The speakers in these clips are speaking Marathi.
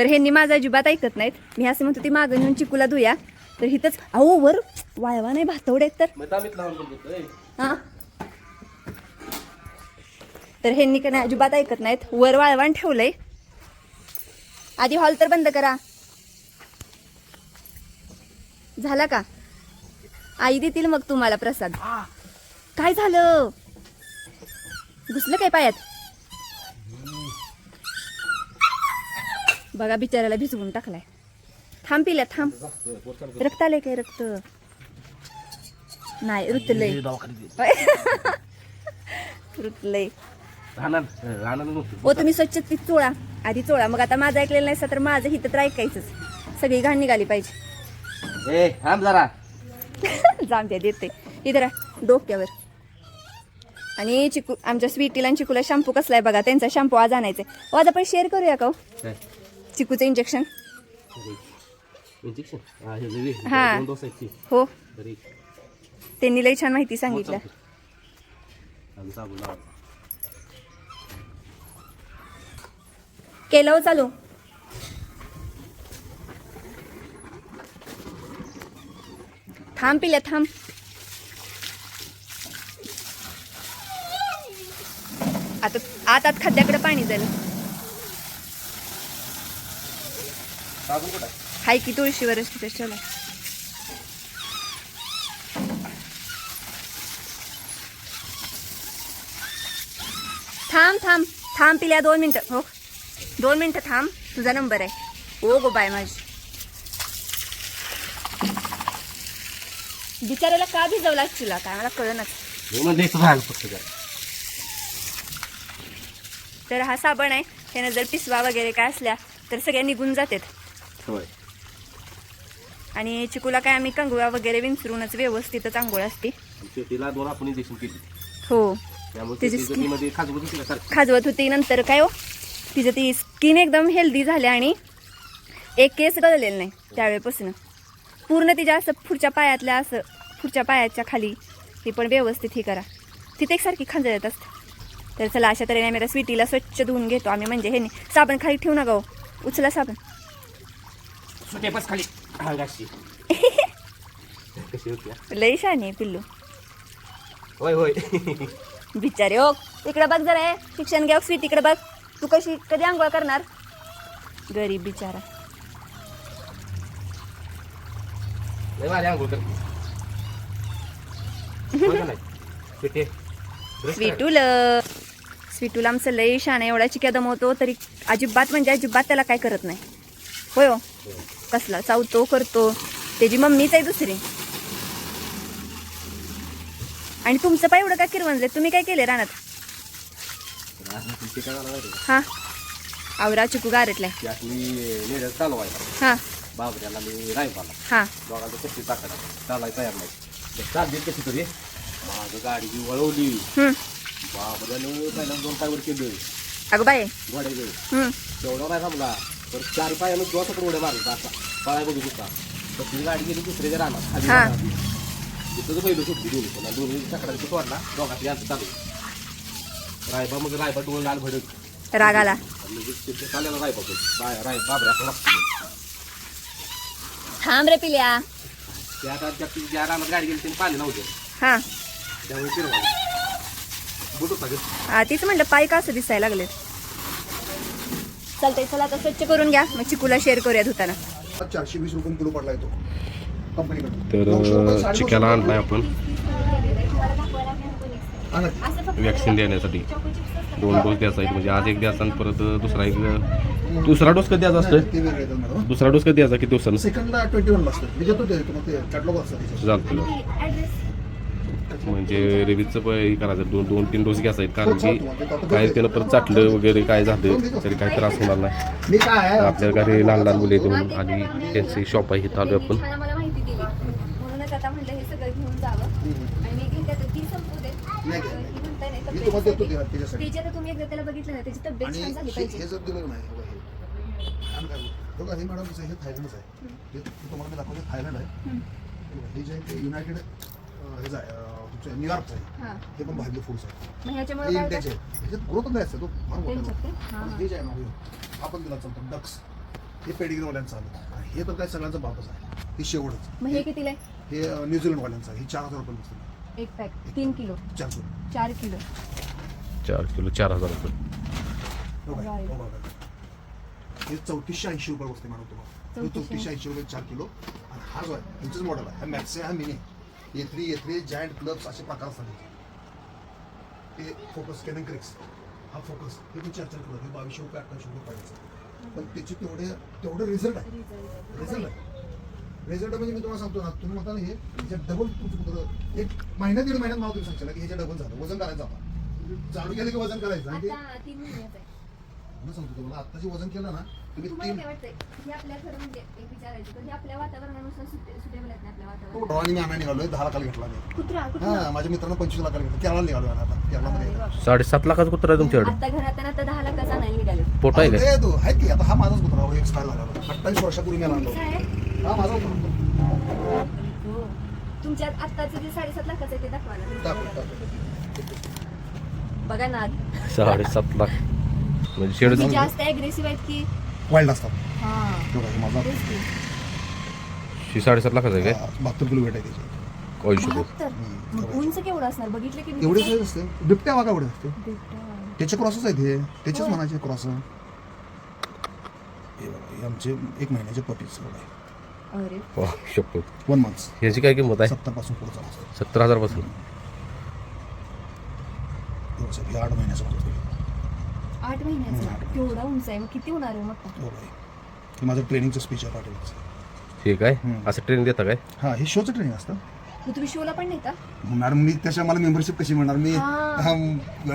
तर ह्यांनी माझा अजिबात ऐकत नाहीत. मी असं म्हणतो ती मागं नेऊन चिकूला धुया. तर हिथंच अहो वर वाळवा नाही भातवड आहेत तर. हा. तर ह्यांनी का नाही अजिबात ऐकत नाहीत. वर वाळवण ठेवलंय. आधी हॉल तर बंद करा. झाला का? आई देतील मग तुम्हाला प्रसाद. काय झालं? घुसलं काय पायात? बघा बिचाऱ्याला भिजवून टाकलाय. थांब पिल्या थांब. रक्त आले काय रक्त? नाही रुतलंय. रुतलंय. ओ तुम्ही स्वच्छ ती चोळा. आधी चोळा. मग आता माझं ऐकलेलं नाही तर माझं हिथं तर ऐकायचंच. सगळी घाण निघाली पाहिजे. ए थांब जरा. जाम द्या देते. इधर डोक्यावर. आणि चिकू आमच्या स्वीटीला आणि चिकूला शॅम्पू कसला आहे बघा त्यांचा शॅम्पू आज आणायचा आज आपण शेअर करूया का हो? चिकूचं इंजेक्शन हा हे. हा. हो. त्यांनी लई छान माहिती सांगितलं. लावायचा. केलं हो चालू. थांब पिल्या थांब. आता आत आत खाद्याकडे पाणी जाईल साबण कुठं आहे? हाय की तुळशीवरच तिथे ठेवलं थांब थांब थांब पिल्या दोन मिनिटं हो. दोन मिनिटं थांब तुझा नंबर आहे. ओ गो बाय माझी. बिचारायला का भिजवला तुला? काय मला काय. तर हा साबण आहे. त्यानं जर पिसवा वगैरे काय असल्या तर सगळ्या निघून जातात. होय. आणि चिकूला काय आम्ही कंगवा वगैरे विंचरूनच व्यवस्थितच आंघोळ असते. आणि शेतीला दोन आपण इंजेक्शन केली. हो. त्याची खाजवत होती नंतर काय हो? तिचं ती स्किन एकदम हेल्दी झाली आणि एक केस गळलेलं नाही त्यावेळेपासून. पूर्ण तिच्या असं पुढच्या पायातल्या असं पुढच्या पायाच्या खाली ती पण व्यवस्थित ही करा. तिथे एकसारखी खांजळत असते. तर चला अशा तऱ्हेने आम्ही आता स्वीटीला स्वच्छ धुवून घेतो. आम्ही म्हणजे हे नाही साबण खाली ठेवू नका हो. उचला साबण. सुटे बस खाली कशी होती हा? लई शाने आहे पिल्लू होय होय बिचारे हो इकडे बघ जरा हे. शिक्षण घ्या स्वीट इकडे बघ तू कशी कधी आंघोळ करणार गरीब बिचारा लय भारी अंघोळ करते होय का नाही? सुटे. ब्रश करा. स्वीटूल स्वीटूल आमचं लई शान एवढा चिक्या दमवतो तरी अजिबात म्हणजे अजिबात त्याला काय करत नाही होय हो कसला चावतो करतो. त्याची मम्मीच आहे दुसरी. आणि तुमचं पाय एवढं काय किरवणले तुम्ही काय केले रानात? हा? आवरा चिकू गारटलाय. का? हा. बाबऱ्याला मी रायबाला हा. दोघांचं कशी टाकायला चालायला तयार नाही चालली कशी तरी माझं गाडी वळवली हम्म. बाबऱ्यानं दोन पायवर केलं अगं बाय गोड्या गेलं नाही थांबला तर चार पायानं दोन सत्र उड्या मारला असा. पळाय बघू होता तर ती गाडी गेली दुसऱ्याच्या रानात. खाली हा. रानात. तिथं पहिलं सुटली दोन्ही पण. दोन्ही चकडा तिथं तोडला. दोघांची यांचं चालू. रायबा मग रायबा टोळ लाल भडक. राग आला आणि लगेच रायबा पण. राय राय बाबऱ्या थांब रे पिल्या. त्या आता त्या ज्या रानात गाडी गेली त्यांनी पाणी नव्हतं हा. त्यामुळे फिरवायला बुटू सगळं तीच म्हणलं पाय का असं दिसायला लागले चालतंय चला आता स्वच्छ करून घ्या. मग चिकूला शेअर करूया धुताना चारशे वीस रुपये किलो पडला येतो तर चिक्याला आणलाय आपण. वॅक्सिन देण्यासाठी. दोन डोस द्यायचा आहे म्हणजे आज एक द्यायचा आणि परत दुसरा एक दुसरा डोस कधी द्यायचा असतो दुसरा डोस कधी द्यायचा किती दिवसानं? सेकंडला ट्वेंटी वन असतं. चालतं म्हणजे रेबीजचं पण हे करायचं. दोन दोन तीन डोस घ्यायचा आहेत. कारण की काय त्यानं परत चाटलं वगैरे काय झालं तरी काही त्रास होणार नाही. मी काय आहे? आपल्या घरी लहान लहान मुले म्हणून आणि त्यांची शॉप आहे इथं आलो आपण. मला माहिती दिली. म्हणूनच आता म्हटलं हे ही हे हे हे. काय हे हे हे हे जे युनायटेड न्यूयॉर्कचं आहे. हा. हे पण बाहेरले फूड्स आहे मग ह्याच्यामुळे हे काय इंडियाचे ह्याच्यात ग्रोथ नाही असतं तो. फार मोठा त्यांच्यात आहे. ते? हा, हा. हे जे आहे ना हे आपण तिला चालतो. डक्स हे पेडिग्रीवाल्यांचं आलं आणि हे तर काय सगळ्यांचं बापच आहे. हे शेवटच. मग हे कितीला आहे? हे अं, न्यूझीलंडवाल्यांचं आहे. हे चार हजार रुपये बसतं एक पॅक तीन किलो. चार किलो. चार किलो. चार किलो चार हजार रुपये. हो काय? Right. हो बघा. हे चौतीसशे ऐंशी रुपये बसते मॅडम तुम्हाला. हे चौतीसशे. चौतीसशे ऐंशी रुपये चार किलो. आणि हा जो आहे तुमचंच मॉडेल आहे. हा मॅक्स आहे हा mini A three A three giant clubs असे प्रकार असतात हे फोकस कॅनन क्रिक्स हा फोकस हे पण चार चार किलो हे बावीसशे रुपये अठ्ठावीसशे रुपये पडायचं पण त्याचे तेवढे तेवढे रिझल्ट आहे. रिझल्ट आहे. रिझल्ट म्हणजे मी तुम्हाला सांगतो ना तुम्ही म्हणता ना हे ह्याच्या डबल एक महिन्यात दीड महिन्यात मला तुम्ही सांगशाल की ह्याच्या डबल झालं वजन करायचं आपण. चालू केलं की वजन करायचं? आणि ते मी सांगतो तुम्हाला आत्ताचे वजन केलं ना तुम्हाला तीन काय वाटतंय? हे आपल्या खरं म्हणजे एक विचारायचं तर हे आपल्या वातावरणानुसार सुटेबल आहेत ना आपल्या वातावरणात? तो आणि मी आणा निघालोय दहा लाखाला घेतला मी. कुत्रा कुत्रा. हा माझ्या मित्रांनो पंचवीस लाखाला घेतला. आता. अरे मध्ये बाप. साडेसात लाखाचं कुत्र आहे तुमच्याकडे? आता घरात आहे ना आता दहा लाखाचा निघाले. पोट आहे काय तो आहेत की आता हा माझाच कुत्रा एक स्टाईल लागला अठ्ठावीस वर्षापूर्वी मी आणलो काय आहे? हा माझा कुत्रा. हो. तुमच्या आत्ताचं जे साडेसात लाखाचं आहे ते दाखवा ना. टाकू बघा ना. साडेसात लाख. म्हणजे शेड जास्त अग्रेसिव्ह आहेत की वाईल्ड असतात. हा. तो काय माझा. तेच की. साडेसात लाखाचं आहे काय? हा, बहात्तर किलो वेट आहे त्याची. ऐंशी रुपये बहात्तर? मग उंच केवढं असणार? बघितलं की मी एवढेच weight असते. बिबट्या वागा एवढे असते. बिबट्या. त्याचे क्रॉसेस आहेत हे. त्याचेच होय. म्हणायचे क्रॉस हे हे आमचे एक महिन्याचे पपीज बघा अरे. वा शपथ वन मंथ्स ह्याची काय किंमत आहे? सत्तरपासून पुढे चालू असतं. सत्तर हजारपासून हे हे आठ महिन्याचं आठ महिन्याचा. केवढा उंच आहे. मग किती होणार आहे मोठा हे माझं ट्रेनिंगचं स्पीच आहे पाटीलचं हे काय? हम्म. असं ट्रेन देता काय? हां हे शोचं ट्रेनिंग असतं. मग तुम्ही शोला पण नेता? मॅडम मी त्याच्या मला मेंबरशिप कशी मिळणार? मी हा.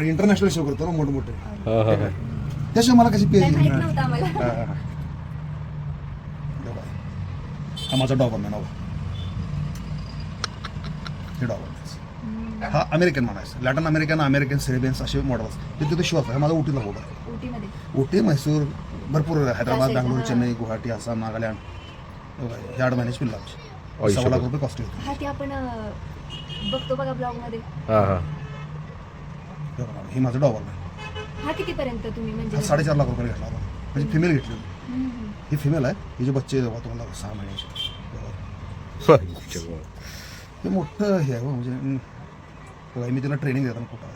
इंटरनॅशनल शो करतो ना मोठमोठे. हा हा. हा त्याशिवाय मला कशी काय पेज माहीत मिळणार? नव्हतं आम्हाला. हा, हा, हा. हे. हा. माझा डॉबरमॅन नाव. हे डॉबरमॅन हा अमेरिकन म्हणायचं. लॅटन अमेरिकन अमेरिकन सेरेबियन्स असे मॉडेल असतात ते तिथे शिवाय आहे माझा उटीला बोर्ड आहे. उटीमध्ये उटी म्हैसूर भरपूर हैदराबाद बँगलोर. चेन्नई गुवाहाटी आसाम नागालँड. हे आठ महिन्याची पिल्ला आमची सव्वा लाख. रुपये कॉस्ट येतो. हा ते आपण अं, बघतो बघा ब्लॉगमध्ये हा. हा हे हे माझं हा कितीपर्यंत तुम्ही म्हणजे? हा साडेचार लाख रुपये घेतला आपण म्हणजे फिमेल घेतली हम्म. ही फिमेल आहे. ही जे बच्चे जेव्हा तुम्हाला सहा महिन्याचे हे बघा. हे मोठं हे आहे हो, म्हणजे बघा, मी तिला ट्रेनिंग देताना कुठं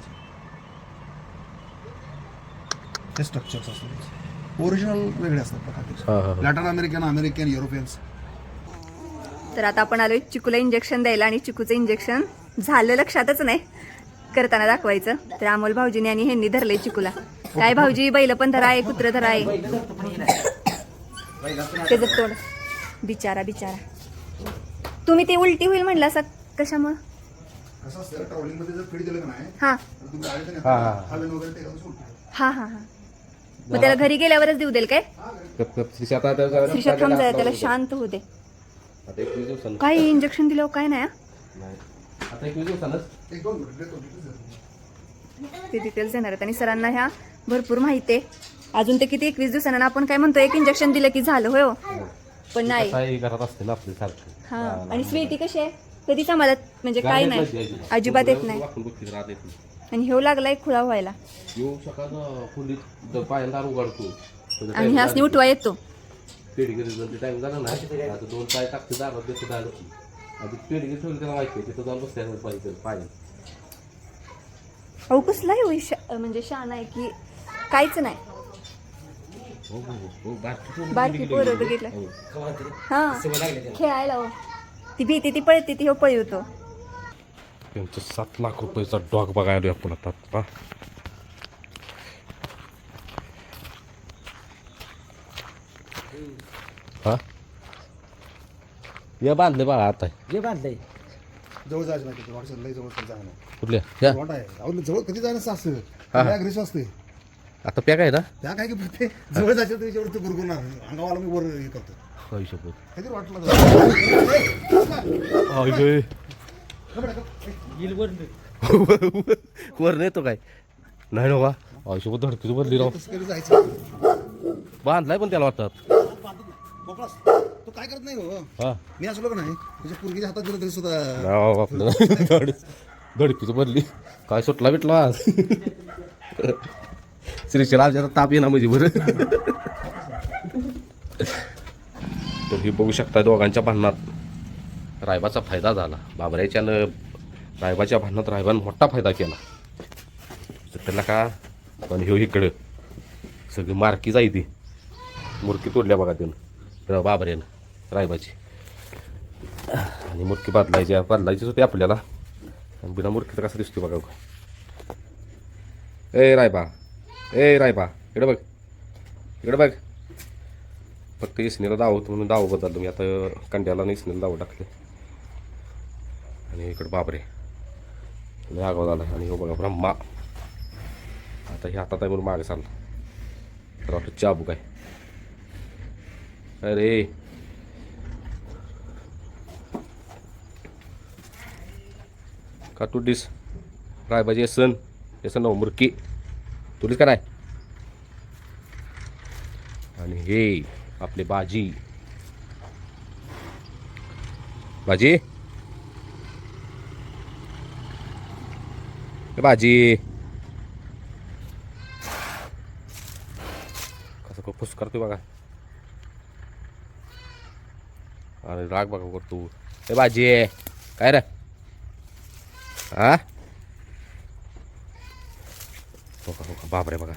हे स्ट्रक्चर्स असतात ओरिजिनल वेगळे असतात हा, हा, प्रकार हा. लॅटन अमेरिकन अमेरिकन युरोपियन्स तर आता आपण आलोय चिकूला इंजेक्शन द्यायला आणि चिकूचं इंजेक्शन झालं लक्षातच नाही. करताना दाखवायचं. तर अमोल भाऊजीने आणि ह्यांनी धरलंय चिकूला. काय भाऊजी बैल पण धरा आहे कुत्र धरा आहे. त्याचं तोड. बिचारा बिचारा. तुम्ही ते उलटी होईल म्हणलं असं कशामुळं? कसं असतं ट्रॅव्हलिंगमध्ये जर फीड दिलं नाही हा. तर तुम्ही आले हा, हा, हा. हवेन वगैरे ते घालून सोडतो. हा हा हा. मग त्याला घरी गेल्यावरच देऊ देईल काय? श्रीषा थांब जरा त्याला शांत होऊ दे. आता एकवीस दिवसानं. काय इंजेक्शन दिल्यावर काय नाही हा? नाही. आता एकवीस दिवसानंच. एक दोन मिनिट देतो, देतो. ते डिटेल्स देणार आहेत. आणि सरांना ह्या भरपूर माहिती आहे. अजून ते किती एकवीस दिवसांना? आपण काय म्हणतो एक इंजेक्शन दिलं की झालं होय हो? पण नाही. काही घरात असते ना आपली सारखं. हा. आणि स्वीटी कशी आहे? कधीच आम्हाला म्हणजे काय नाही. अजिबात येत नाही. आणि ह्यो लागलाय खुळा व्हायला. आणि ह्यासनी उठवा येतो. अहो कसला आहे. हो ही शा- म्हणजे शान आहे की काहीच नाही. हो हो हो. बारकी पोरं. बघितलं. हो. हा. खेळायला हो. ती भीती ती पळते ती हो पळवतो. त्यांचं सात लाख रुपयाचा डॉग बघायला आपण आता. हा. हा या बांधले बाळा आता. जे बांधलंय जवळ जायचं नाही तिथे वाटतं लई जवळ जायचं नाही. कुठल्या? या. वाट आहे. अहो, जवळ कधी जायचं असं असतं हा, हा. अग्रेसिव्ह असते. आता पॅक आहे ना? त्या काय की ते जवळ जायचं तर त्याच्यावर ते गुरगुरणार अंगावाला मी वर हे करतो. होऊ शकत. कधी वाटलं वर नेतो काय? नाही नका. आयुष्यभर धडकीच बदली राव तसं कधी जायचं बांधलाय पण त्याला वाटतात मोकळास तो काय करत नाही हो? हा. मी असलो का नाही. तुझ्या पुरगीच्या हातात दिलं तरी सुद्धा. नाव आपलं धड धडकीच बदली काय सुटला भेटला आज श्रीशला आमच्या ताप येणार म्हणजे बरं. तर हे बघू शकता दोघांच्या भांडणात. रायबाचा फायदा झाला. बाबऱ्याच्यानं रायबाच्या भांडणात रायबानं मोठा फायदा केला. तर त्याला का? पण ह्यो इकडं. सगळी मारकी जाई ती. मुरकी तोडल्या बघा त्यानं र बाबऱ्यानं रायबाची. आणि मुरकी बदलायची बदलायचीच होती आपल्याला. आणि बिना मुरकीचं कसं दिसतो बघा. ए रायबा. ए रायबा. इकडं बघ. इकडं बघ. फक्त इसनीला दावत म्हणून दाव बदललो मी आता कंड्याला आणि इसनीला दाव टाकले. आणि इकडं बापरे लय आगाव झाला. आणि हो बघा ब्रह्मा. आता हे हातात आहे म्हणून मागे चालला. तर वाटतं चाबू काय अरे. का तू डिस रायबाजी येसन येसन ना मुरकी. तुलीच का नाही? आणि हे. आपले बाजी. बाजी? ए बाजी. कसं फुस करतो बघा. अरे राग बघा करतो हे बाजी काय रे? हा हो बघा बापरे बघा.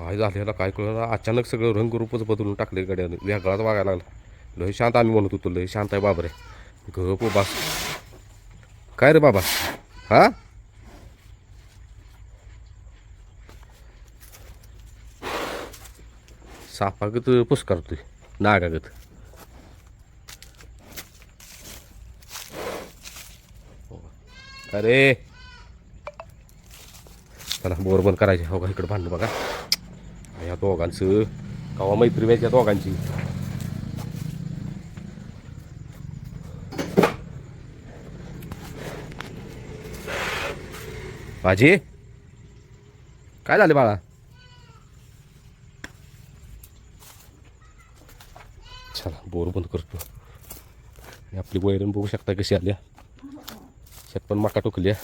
काय झालेला काय कळलं अचानक सगळं रंगरूपच बदलून टाकले गड्याने वेगळाच वागायला लागला. लय शांत आम्ही म्हणत होतो लय शांत आहे बाबरे. गप बास. काय रे बाबा? हा? सापागत पुस्कारतोय नागागत. अरे! चला बोर बंद करायचे. हो का इकडे भांडू बघा. या दोघांचं कवा मैत्री व्हायची या दोघांची बाजी काय झाले बाळा चला बोर बंद करतो आणि आपली वैरण बघू शकता कशी आल्या शेत पण मका टोकल्या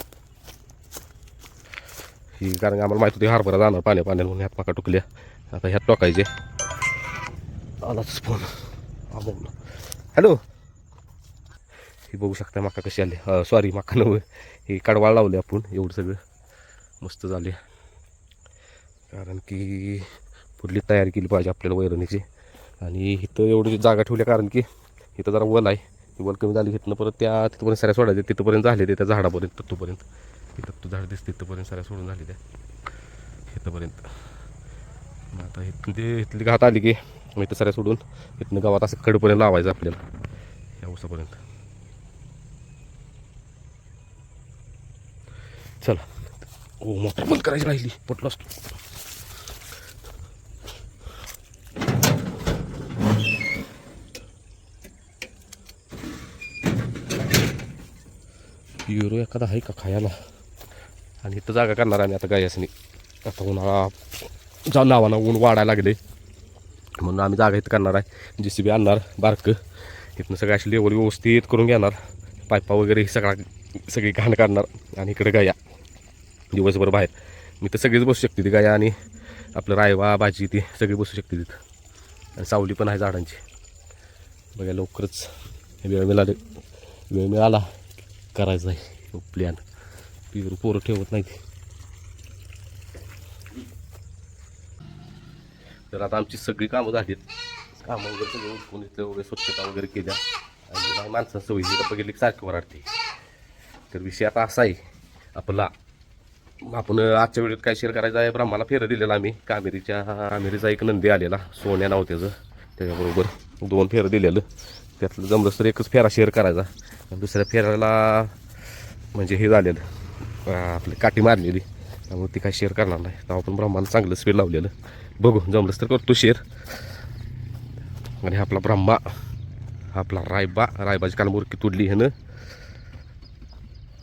ही कारण आम्हाला माहिती होती हरभरा जाणार पाण्या पाण्या म्हणून ह्यात मका टुकल्या. आता ह्यात टोकायचे. आलाच फोन. हॅलो ही बघू शकता मका कशी आली. सॉरी मका नव्हे. ही कडवाळ लावली आपण एवढं सगळं. मस्त झाले. कारण की पुढली तयारी केली पाहिजे आपल्याला वैरणीची. आणि इथं एवढी जागा ठेवल्या कारण की इथं जरा वल आहे. ती वल कमी झाली घेतनं परत त्या तिथपर्यंत सऱ्या सोडायचे तिथपर्यंत झाले ते त्या झाडापर्यंत तत्तूपर्यंत इथं तू झाड दिसते तिथंपर्यंत साऱ्या सोडून झाली त्या इथंपर्यंत. मग आता इथून ते इथली घात आली की मग इथं साऱ्या सोडून इथनं गावात असं कडपर्यंत लावायचं आपल्याला. या उसापर्यंत चला. ओ मोटर बंद करायची राहिली. पटलो असतो. युरो एखादा आहे का खायला? आणि इथं जागा करणार आम्ही आता गायसनी. आता उन्हाळा जा नावानं ऊन वाढायला लागले म्हणून आम्ही जागा इथं करणार आहे. जे सी बी आणणार बारकं. इथनं सगळं अशी लेवल व्यवस्थित करून घेणार. पायपा वगैरे हे सगळा सगळी घाण काढणार आणि इकडे गाया. दिवसभर बाहेर. मी तर सगळीच बसू शकते ती गाया आणि आपलं रायवा भाजी ती सगळी बसू शकते तिथं आणि सावली पण आहे झाडांची. बघा लवकरच वेळ मिळाले. वेळ मिळाला. करायचा आहे. प्लॅन पिवर पोरं ठेवत नाहीत. तर आता आमची सगळी कामं झालीत. कामं वगैरे सगळं उठून इथलं वगैरे स्वच्छता वगैरे केल्या. आणि नाही माणसं सवयी बघितली सारखी वराडते. तर विषय आता असा आहे. आपला आपण आजच्या वेळेत काय शेअर करायचं आहे? ब्रह्माला फेरं दिलेलं आम्ही. कामेरीच्या कामेरीचा एक नंदी आलेला. सोन्या नाव त्याचं. त्याच्याबरोबर दोन फेरं दिलेलं. त्यातलं जमलंच तर एकच फेरा शेअर करायचा. आणि दुसऱ्या फेऱ्याला म्हणजे हे झालेलं. आपली काठी मारलेली. त्यामुळे ती काय शेअर करणार नाही. तेव्हा आपण ब्रह्माला चांगलं स्पीड लावलेलं. बघू जमलंच तर करतो शेअर आणि आपला ब्रह्मा आपला रायबा रायबाची काल मुरकी तुडली ह्यानं.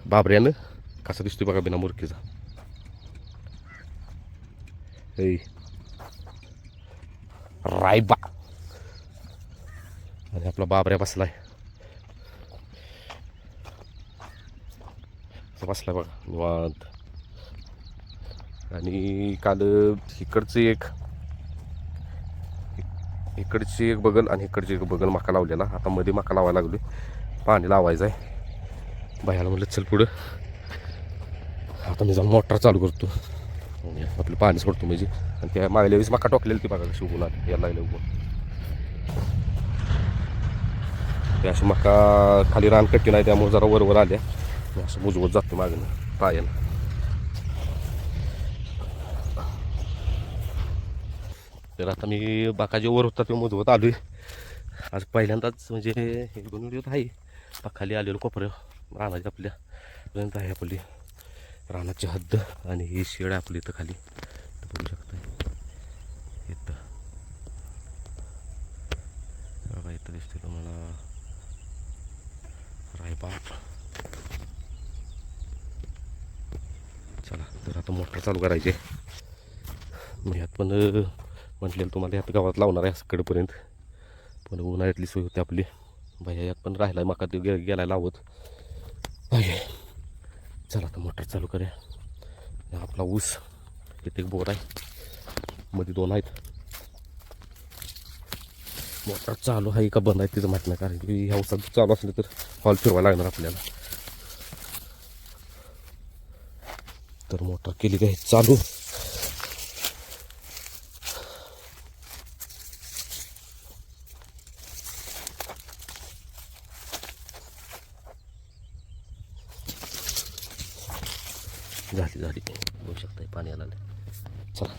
बाबऱ्यानं. कसा दिसतोय बघा बिना मुरकीचा. हे. रायबा. आणि आपला बाबऱ्या बसलाय. असा बघा निवांत. आणि काल इकडची एक इकडची एक बगल आणि इकडची एक बगल मका लावलेला आता मध्ये मका लावायला लागलो पाणी लावायचं आहे बाहेर म्हणलं चल पुढं. आता मी जाऊन मोटर चालू करतो. आपलं पाणी सोडतो म्हणजे. आणि त्या मागल्या वेळेस मका टोकलेली ती बघा कशी उगून आली यायला लागले उगून ते अशी मका खाली रान कट्टी नाही त्यामुळे जरा वरवर आल्या. मी असं बुजवत जातो मागणं पायानं तर आता मी बाकाजे वर होता ते आलो आलोय आज पहिल्यांदाच म्हणजे हे दोन व्हिडिओ आहे खाली आलेलो कोपऱ्या रानाच्या आपल्या पर्यंत आहे आपली रानाची हद्द आणि ही शेड आहे आपली इथं खाली इथं बघू शकता इथं बघा इथं दिसते तुम्हाला रायबाप चला तर आता मोटर चालू करायचे. मी ह्यात पण म्हटलेलं तुम्हाला ह्यात गावात लावणार आहे असं पण उन्हाळ्यातली सोय होती आपली. भैया यात पण राहिला मका ते गे गेला लावत. भाई चला आता मोटर चालू करूया. आपला ऊस इथे एक बोर आहे. मध्ये दोन आहेत. मोटर चालू आहे का बंद आहे तिचं माहीत नाही कारण की ह्या उसात चालू असलं तर हॉल फिरवायला लागणार आपल्याला. तर मोटर केली काही चालू झाली झाली बघू शकता पाणी आलं चला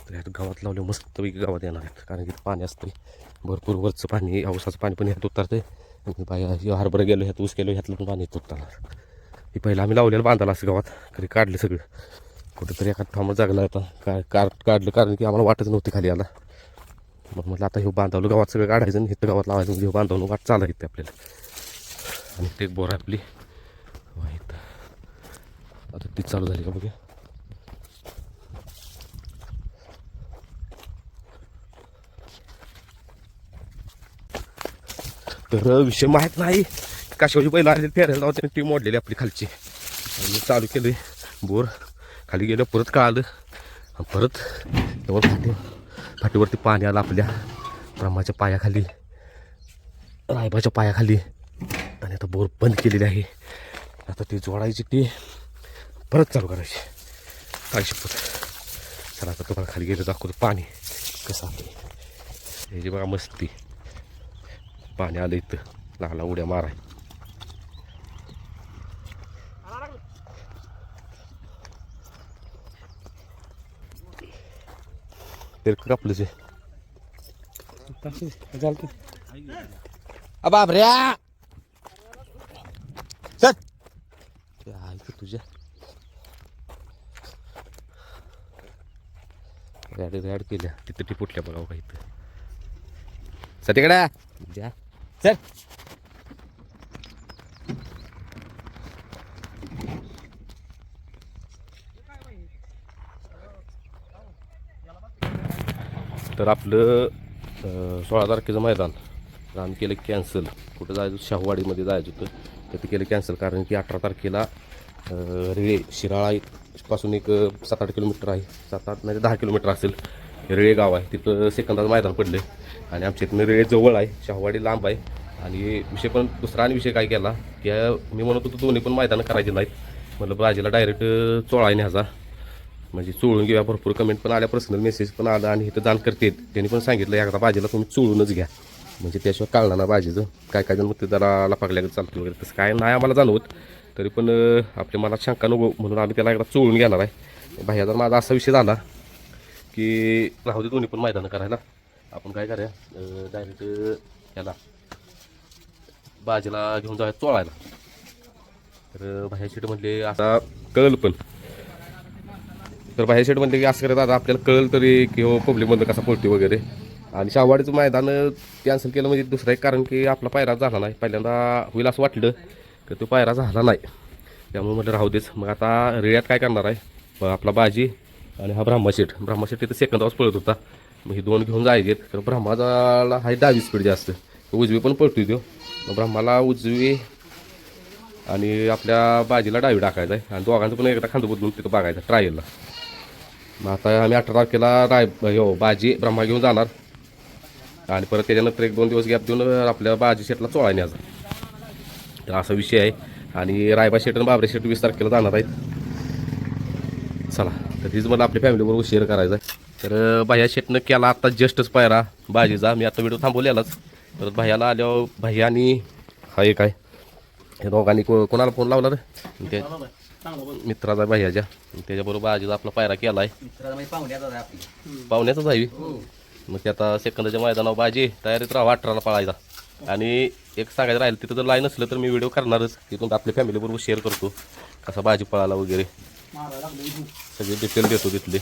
तर ह्यात गावात लावले मस्तपैकी गावात येणार आहेत. कारण की पाणी असते भरपूर वरचं पाणी पावसाचं पाणी पण ह्यात उतरते आणि बाया हरभरा गेलो ह्यात ऊस गेलो ह्यातलं पण पाणी येत उतरणार. हे पहिलं आम्ही लावलेलं बांधायला असं गावात. खरी काढले सगळं. कुठेतरी एखाद थांबत जागला होता. काय कार काढलं कारण की आम्हाला वाटच नव्हती खाली आला मग म्हटलं आता हे बांधावलं गावात सगळं काढायचं आणि इथं गावात लावायचं. हे बांधावून वाट चालायची ते आपल्याला. आणि ते बोर आहे आपली. वा आता ती चालू झाली का बघूया. तर विषय माहीत नाही. काशावची बैल आले फेरायला लावते. त्याने टीम मोडलेली आपली खालची. आणि चालू केली बोर. खाली गेलं परत कळालं. परत त्यावर फाटी फाटीवरती पाणी आलं आपल्या ब्रह्माच्या पायाखाली. रायबाच्या पायाखाली. आणि आता बोर बंद केलेली आहे. आता ती जोडायची ती परत चालू करायची. काय शिकत चला आता तुम्हाला खाली गेलं दाखवतो पाणी. कसं आहे? हे जे बघा मस्ती. पाणी आलं इथं. लागला उड्या माराय. तर कापलं जे बाबऱ्या! चल. ते आहे की तुझ्या? रॅड रॅड केल्या. तिथं ती फुटल्या बघावं का इथं जा चल. तर आपलं सोळा तारखेचं मैदान. आम्ही केलं कॅन्सल कुठं जायचं शाहूवाडीमध्ये जायचं होतं. तर ते केलं कॅन्सल कारण की अठरा तारखेला अं, शिराळा पासून एक सात आठ किलोमीटर आहे. सात आठ नाही दहा किलोमीटर असेल. रेळे गाव आहे. तिथं सेकंदात मैदान पडलं. आणि आमच्या इथनं रेळे जवळ आहे. शाहूवाडी लांब आहे. आणि विषय पण दुसरा आणि विषय काय केला की मी म्हणत होतो दोन्ही पण मैदानं करायचे नाहीत. म्हटलं बाजीला डायरेक्ट चोळा न्यायचा म्हणजे चोळून घेऊया भरपूर कमेंट पण आल्या पर्सनल मेसेज पण आला आणि इथं जाण करते त्यांनी पण सांगितलं एकदा बाजीला तुम्ही चोळूनच घ्या. म्हणजे त्याशिवाय कळणार ना भाजीचं काय काय जण मग ते जरा लपाकल्यागत चालतं वगैरे. तसं काय नाही आम्हाला जाणवत. तरी पण आपल्या मनात शंका नको म्हणून आम्ही त्याला एकदा चोळून घेणार आहे. भाया जर माझा असा विषय झाला की राहू दे दोन्ही पण मैदानं करायला. आपण काय करूया डायरेक्ट याला बाजीला घेऊन जाऊया चोळायला. तर बाहेर शेट म्हणले आता कळल पण. तर बाहेर शेट म्हणले की असं करत आता आपल्याला कळल तरी की हो पब्लिकमधलं कसा पोलटी वगैरे. आणि शावाडीचं मैदान कॅन्सल केलं म्हणजे दुसरं एक कारण की आपला पायरा झाला नाही. पहिल्यांदा होईल असं वाटलं तर तो पायरा झाला नाही. त्यामुळे म्हटलं राहू देच. मग आता रेड्यात काय करणार आहे? मग आपला बाजी आणि हा ब्रह्माशेठ ब्रह्माशेठ तिथं सेकंद वाज पळत होता. मग ही दोन घेऊन जायचे तर ब्रह्माला हा डावी स्पीड जास्त. उजवी पण पळतोय तो. मग ब्रह्माला उजवी आणि आपल्या बाजीला डावी टाकायचा आहे. आणि दोघांचं पण एकदा खांदू बदलून तिथं बघायचं ट्रायलला मग आता आम्ही अठरा तारखेला राय हो बाजी ब्रह्मा घेऊन जाणार. आणि परत त्याच्यानंतर एक दोन दिवस गॅप देऊन आपल्या बाजी शेटला चोळा न्यायचा. तर असा विषय आहे. आणि रायबा शेट आणि बाबरे शेट वीस तारखेला जाणार आहेत. चला तर तीच मला आपल्या फॅमिलीबरोबर शेअर करायचं आहे तर भैया शेटनं केला आत्ता जस्टच पायरा बाजीचा. मी आता व्हिडिओ थांबवलेलाच. परत भैयाला आल्यावर भैया आणि हा एक आहे. हे दोघांनी को कोणाला फोन लावला रे? ते मित्राचा भैयाच्या. त्याच्याबरोबर बाजीचा आपला पायरा केला आहे पाहुण्याचाच आहे मग ते आता सेकंदाच्या मैदानावर बाजी तयारीत राहा अठराला पळायचा. आणि एक सांगायचं राहिलं तिथं जर लाईन असलं तर मी व्हिडिओ करणारच. तिथून आपल्या फॅमिलीबरोबर शेअर करतो. कसा भाजी पळाला वगैरे. सगळे डिटेल देतो तिथले.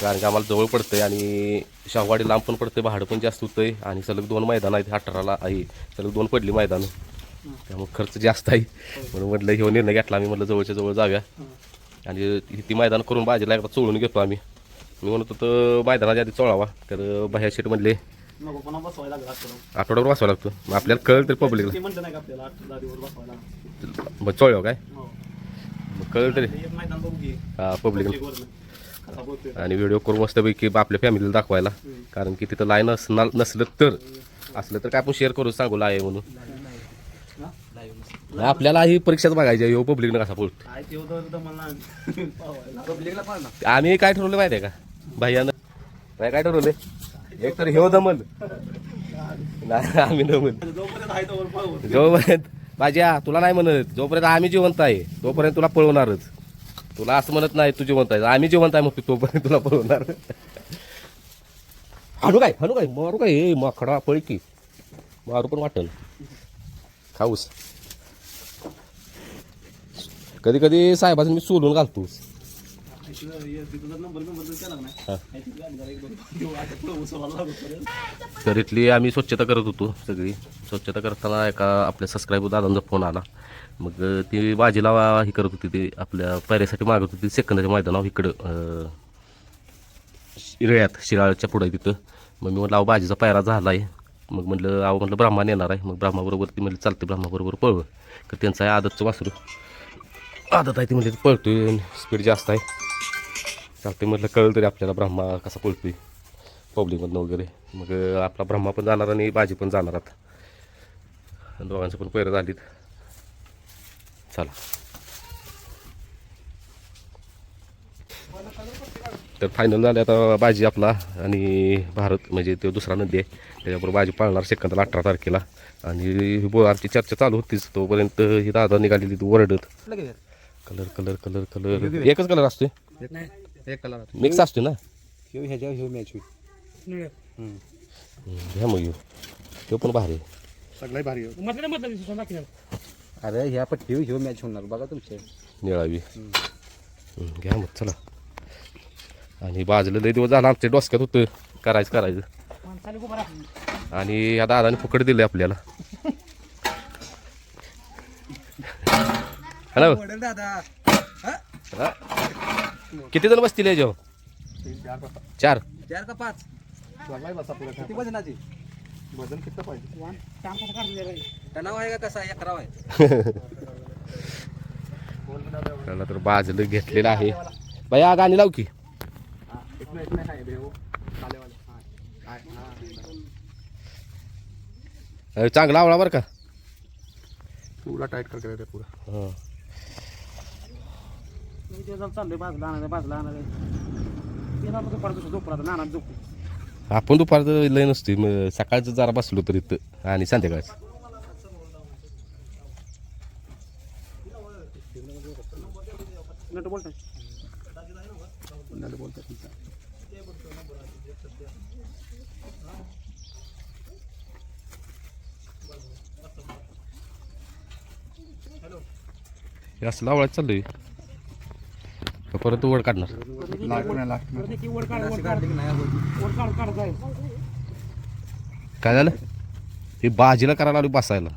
कारण की आम्हाला जवळ पडतंय आणि शाहवाडी लांब पण पडतंय भाडं पण जास्त होतंय आणि सलग दोन मैदान आहेत अठराला आहे. सलग दोन पडली मैदानं. त्यामुळे खर्च जास्त आहे. म्हणून म्हटलं ह्यो निर्णय घेतला आम्ही म्हटलं जवळच्या जवळ जाऊया. आणि ही ती मैदान करून बाजीला एकदा चोळून घेतो आम्ही. मी म्हणत होतो मैदानाच्या आधी चोळावा. तर बाह्या शेट म्हणले आठवड्यावर. वाचवा लागतो. मग आपल्याला कळलं तर पब्लिकला चोळ्याव काय? हो. कळलं तरी. एक मैदान बघू की. पब्लिकला पब्लिकवरनं. कसा बोलतोय. आणि व्हिडिओ करून मस्तपैकी आपल्या फॅमिलीला दाखवायला. कारण की तिथं लाईन असणार नसलं तर. असलं तर काय आपण शेअर करू सांगू लाय म्हणून. नाही, आपल्याला ही परीक्षाच बघायची आहे. पब्लिकनं कसा पावायला आम्ही काय ठरवलं माहिती आहे का? भैयानं. काय काय ठरवले एक तर ह्यो दमल. नाही आम्ही दमल. जोपर्यंत आहे बाज्या तुला नाही म्हणत. जोपर्यंत आम्ही जिवंत आहे तोपर्यंत तुला पळवणारच. तुला असं म्हणत नाही तू जिवंत आहे. आम्ही जिवंत आहे मग तोपर्यंत तुला पळवणार. हणू काय हणू काय मारू काय? हे माकडा पळ की. मारू पण वाटेल. खाऊस. कधी कधी साहेबाचं मी सोलून घालतोस. तर इथली आम्ही स्वच्छता करत होतो सगळी. स्वच्छता करताना एका आपल्या सबस्क्राईबर दादांचा फोन आला. मग ती बाजीला ही करत होती ती आपल्या पैऱ्यासाठी मागत होती सेकंदाच्या मैदानावर इकडं अं, शिराळ्यात शिराळच्या पुढं तिथं. मग मी म्हटलं अहो बाजीचा पायरा झाला आहे मग म्हटलं अहो म्हटलं ब्राह्मण येणार आहे. मग ब्राह्माबरोबर ती म्हटलं चालते ब्राह्माबरोबर पळव. तर त्यांचं आहे आदतचं वासरू. आदत आहे ती म्हणजे पळतोय स्पीड जास्त आहे. चालते म्हटलं कळलं तरी आपल्याला ब्रह्मा कसा पळतोय पब्लिकमधनं वगैरे. मग आपला ब्रह्मा पण जाणार आणि बाजी पण जाणार आता. दोघांचं पण पैरं झालीत. चला. तर फायनल झाले आता बाजी आपला आणि भारत म्हणजे तो दुसरा नदी आहे. त्याच्याबरोबर बाजी पाळणार सेकंदाला अठरा तारखेला. आणि ही बो आमची चर्चा चालू होतीच तोपर्यंत ही दादा निघालेली ती ओरडत. कलर कलर कलर कलर एकच कलर असतोय? एक कलर मिक्स असतोय ना? ह्यो ह्याच्या ह्यो मॅच होईल. हम्म, घ्या मग येऊ. तो पण भारी आहे. सगळ्यात भारी आहे. अरे ह्या पण ह्यो ह्यो मॅच होणार. बघा तुमचे. निळावी. हम्म, घ्या मग चला. आणि बाजलं लय दिवस झाला आमच्या डोसक्यात होतं. करायचं करायचं. आणि या दादाने फुकट दिले आपल्याला. हॅलो हा? किती जण बसतील याच्यावर चार. चार का पाच. किती वजनाची? वजन किती पाहिजे? आहे का कसा आहे? अकराव आहे. त्याला तर बाजलं घेतलेलं आहे. बाया गाणी लाव की. अरे चांगला आवळा बरं का. पुरा टाईट कर करायचं पुरा हां. मी ते जरा चाललोय बाजूला आणायचं बाजूला आणायचं ते ना दुपार दुसरं झोपला नाना झोपू. आपण दुपारचं लय नसते मग सकाळचं जरा बसलो तर इथं आणि संध्याकाळचं. नट बोलताय. हे असं लावळा चाललोय. का परत वड काढणार. काय झालं? हे बाजीला करायला आलो बसायला.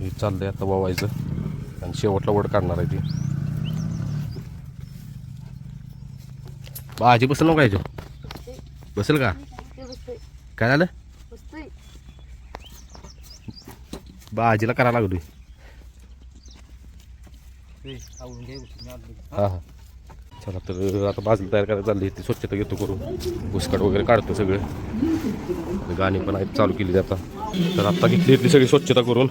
हे चाललंय आता वावायचं. आणि शेवटला वड काढणार आहे ती. भाजी बसेल नको काय बसेल का? काय झालं? भाजीला करायला लागलोय. हा हा चला तर आता भाजली तयार करायला चालली ती स्वच्छता घेतो करून. भुसकाट वगैरे काढतो सगळं. गाणी पण आहेत चालू केली आता. तर आता घेतली इथली सगळी स्वच्छता करून.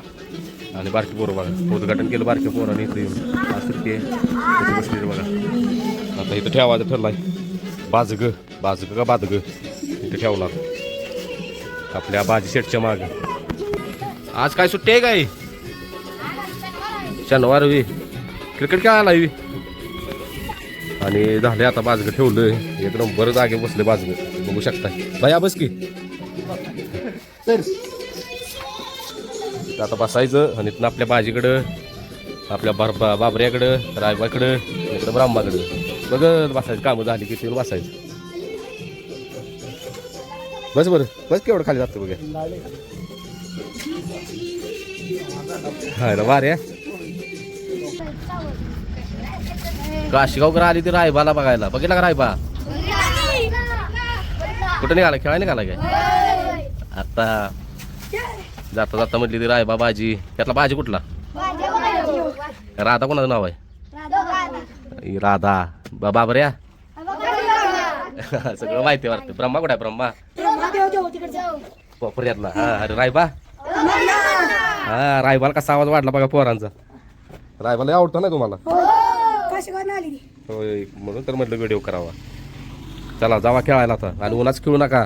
आणि बारकी पोरं बघा. उद्घाटन केलं बारक्या पोराने इथं. येऊन आज ते बसलेलं बघा. आता इथं ठेवायचं ठरलाय. बाजग. बाजग का बाजग इथं ठेवणार आपल्या बाजी शेटच्या माग. आज काय सुट्टी आहे काय? शनिवार वी क्रिकेट खेळायला हवी आणि झाले आता बाजग ठेवलं एक नंबर जागे बसले बाजग. बघू शकता भया बस की. आता बसायचं. आणि इथनं आपल्या बाजीकडं आपल्या बार बाबऱ्याकडं रायबाकडं इकडं ब्राह्माकडं बघत बसायचं. कामं झाली की तिथून बसायचं. बस बरं. बस केवढं खाली जातं बघा वाऱ्या काशीगावकर आली ती रायबाला बघायला. बघितला का रायबा? कुठं निघाला? खेळायला निघाला काय? आता जाता जाता म्हटली ती रायबा बाजी. त्यातला बाजी कुठला? राधा कोणाचं नाव आहे? राधा. बाबऱ्या सगळं माहिती वाटतं. ब्रह्मा कुठे आहे? ब्रह्मा? पोपऱ्यातला हा अरे रायबा. हा रायबाला कसा आवाज वाढला बघा पोरांचा. रायबाला आवडतो ना तुम्हाला? होय म्हणून तर म्हटलं व्हिडिओ करावा. चला जावा खेळायला आता. आणि उन्हाच खेळू नका.